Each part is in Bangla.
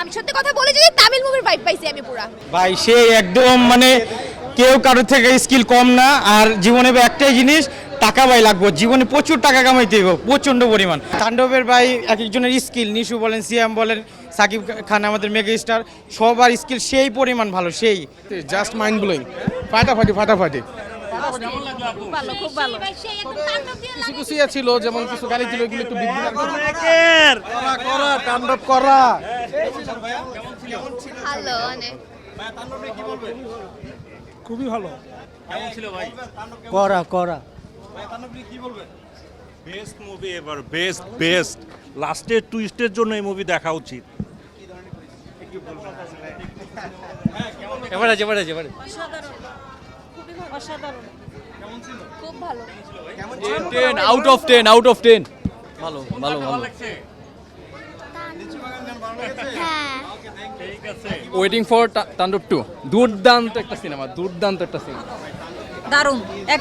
আমি সত্যি কথা বলে যদি তামিল মুভির ভাইব পাইছি আমি পুরা। ভাই সে একদম মানে কেউ কারোর থেকে স্কিল কম না আর জীবনে একটাই জিনিস টাকা ভাই লাগবে। জীবনে প্রচুর টাকা কামাইতে হবে প্রচণ্ড পরিমাণ। তাণ্ডবের ভাই এক একজনের স্কিল নিশু বলেন সিয়াম বলেন সাকিব খান আমাদের মেগা স্টার সবার স্কিল সেই পরিমাণ ভালো সেই। জাস্ট মাইন্ড ব্লোয়িং ফাটাফাটি ফাটাফাটি। ভালো খুব ভালো। সেই একদম তাণ্ডব দিয়ে কিছু কিছু ইয়ে ছিল যেমন কিছু গালি ছিল এগুলো একটু বৃদ্ধি করা। করা তাণ্ডব করা। ভালো অনেক। খুবই ভালো। করা করা। বেস্ট মুভি এবার বেস্ট বেস্ট লাস্টের টুইস্টের জন্য এই মুভি দেখা উচিত। এবারে এবারে এবারে খুব ভালো। Ten out of ten out of ten ভালো ভালো ভালো। হ্যাঁ। ওয়েটিং ফর তাণ্ডব টু দুর্দান্ত একটা সিনেমা দুর্দান্ত একটা সিনেমা দারুণ। এক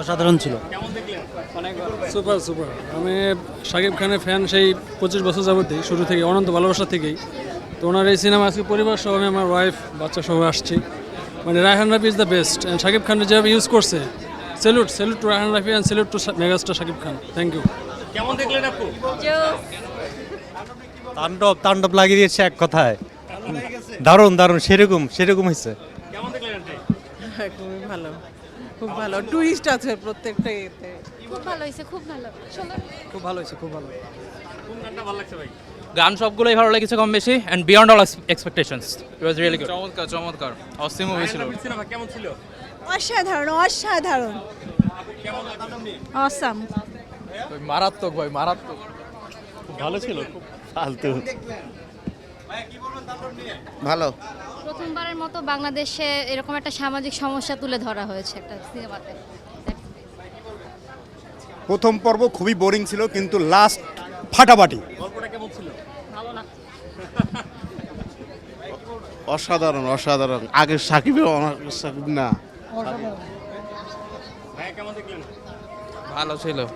অসাধারণ ছিল। Super super. আমি শাকিব খানের ফ্যান সেই পঁচিশ বছর যাবতই শুরু থেকে অনন্ত ভালোবাসা থেকেই। তো ওনার এই সিনেমা আজকে পরিবার সহ আমি আমার ওয়াইফ বাচ্চা সহ আসছি। মানে Raihan Rafi is the best and Shakib Khan যেভাবে ইউজ করছে salute salute to Raihan Rafi and salute to megastar Shakib Khan. Thank you Taandob Taandob লাগিয়ে দিয়েছে এক কথায়। দারুণ দারুণ সেরকম সেরকম হয়েছে। খুবই ভালো খুব ভালো। টুইস্ট আছে প্রত্যেকটা ইয়েতে। খুব ভালো হয়েছে খুব ভালো। সুন্দর খুব ভালো হয়েছে খুব ভালো। গান সবগুলোই ভালো লেগেছে কম বেশি and beyond all expectations it was really good চমৎকার চমৎকার। অস্থির মুভি ছিল। কেমন ছিল? অসাধারণ অসাধারণ। অসাম ওই মারাত্মক ভাই মারাত্মক। ভালো ছিল? ফালতু। ভালো। প্রথমবারের মতো বাংলাদেশে এরকম একটা সামাজিক সমস্যা তুলে ধরা হয়েছে একটা সিনেমাতে। প্রথম পর্ব খুবই বোরিং ছিল কিন্তু লাস্ট ফাটাফাটি। অসাধারণ অসাধারণ। আগে সাকিব সাকিব না। ভালো ছিল।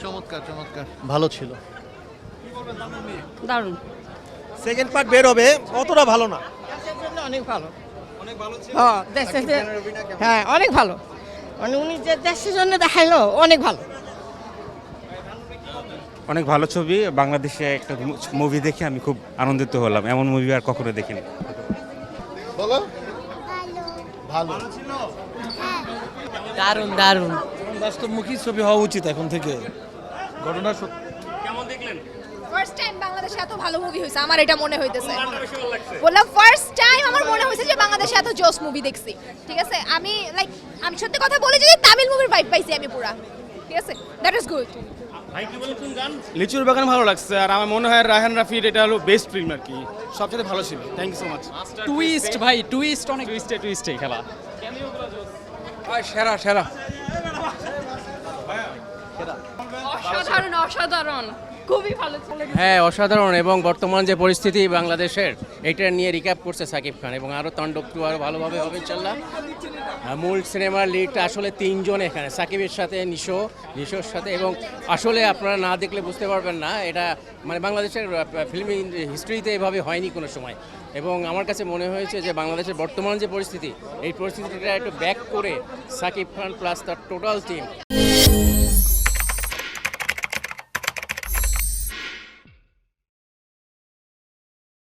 চমৎকার চমৎকার। ভালো ছিল। দারুণ। সেকেন্ড পার্ট বের হবে অতটা ভালো না। অনেক ভালো। হ্যাঁ দেশের যে- হ্যাঁ অনেক ভালো। মানে উনি যে দেশের জন্য দেখাইলো অনেক ভালো। অনেক ভালো ছবি বাংলাদেশে একটা মুভি দেখে আমি খুব আনন্দিত হলাম। এমন মুভি আর কখনো দেখিনি। দারুণ দারুণ। বাস্তবমুখী ছবি হওয়া উচিত এখন থেকে। ঘটনা ফার্স্ট টাইম বাংলাদেশে এত ভালো মুভি হয়েছে আমার এটা মনে হইতেছে। বললাম ফার্স্ট টাইম আমার মনে হয়েছে যে বাংলাদেশে এত জোস মুভি দেখছি। ঠিক আছে? আমি লাইক আমি সত্যি কথা বলে যদি তামিল মুভির ভাইব পাইছি আমি পুরা। ঠিক আছে? দ্যাট ইজ গুড লিচুর বাগান ভালো লাগছে আর আমার মনে হয় রায়হান রাফির এটা হলো বেস্ট ফিল্ম আর কি। সবচেয়ে ভালো ছিল। Thank you so much twist ভাই টুইস্ট অনেক টুইস্টে টুইস্টে খেলা। সেরা সেরা। অসাধারণ অসাধারণ। খুবই ভালো হ্যাঁ অসাধারণ এবং বর্তমান যে পরিস্থিতি বাংলাদেশের, এটা নিয়ে রিক্যাপ করছে সাকিব খান এবং আরও তাণ্ডব টু ভালোভাবে হবে ইনশাল্লাহ মূল সিনেমার লিডটা আসলে তিনজন এখানে, সাকিবের সাথে, নিশো, নিশোর সাথে এবং আসলে আপনারা না দেখলে বুঝতে পারবেন না, এটা মানে বাংলাদেশের ফিল্ম হিস্ট্রিতে এভাবে হয়নি কোনো সময়। এবং আমার কাছে মনে হয়েছে যে বাংলাদেশের বর্তমান যে পরিস্থিতি, এই পরিস্থিতিটা একটু ব্যাক করে সাকিব খান প্লাস তার টোটাল টিম